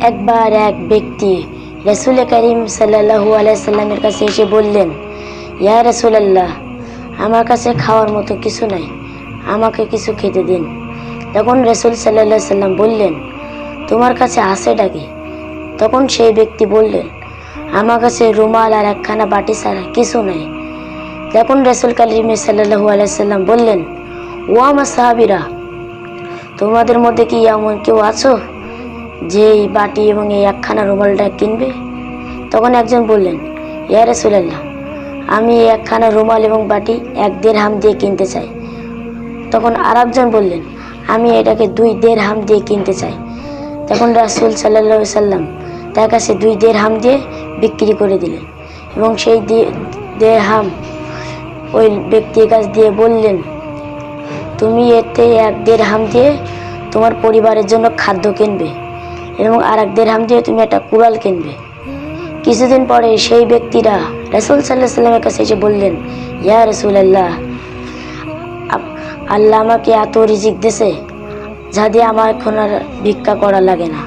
একবার এক ব্যক্তি রসুল করিম সাল্লাহু আলাইসাল্লামের কাছে এসে বললেন, ইয়া রসুলাল্লাহ, আমার কাছে খাওয়ার মতো কিছু নাই, আমাকে কিছু খেতে দিন। তখন রসুল সাল্লাহ সাল্লাম বললেন, তোমার কাছে আছে ডাকে? তখন সেই ব্যক্তি বললেন, আমার কাছে রুমাল আর একখানা বাটি ছাড়া কিছু নাই। তখন রসুল করিম সাল্লাহু আলাইসাল্লাম বললেন, ও আমার সাহাবিরা, তোমাদের মধ্যে কি এমন কেউ আছো? যে এই বাটি এবং এই একখানা রুমালটা কিনবে? তখন একজন বললেন, ইয়া রসুলাল্লাহ, আমি এই একখানা রুমাল এবং বাটি এক দেড় হাম দিয়ে কিনতে চাই। তখন আর একজন বললেন, আমি এটাকে দুই দেড় হাম দিয়ে কিনতে চাই। তখন রাসুল সাল্লা সাল্লাম তার কাছে দুই দেড় হাম দিয়ে বিক্রি করে দিলেন এবং সেই দেড় হাম ওই ব্যক্তির কাছ দিয়ে বললেন, তুমি এতে এক দেড় হাম দিয়ে তোমার পরিবারের জন্য খাদ্য কিনবে। এবং আর এক দেড় হাম দিয়ে তুমি একটা কুড়াল কিনবে। কিছুদিন পরে সেই ব্যক্তিরা রসুল সাল্লাহ সাল্লামের কাছে এসে বললেন, ইয়া রসুল আল্লাহ আল্লাহ আমাকে এত রিজিক দেছে যা দিয়ে আমার এখন আর ভিক্ষা করা লাগে না।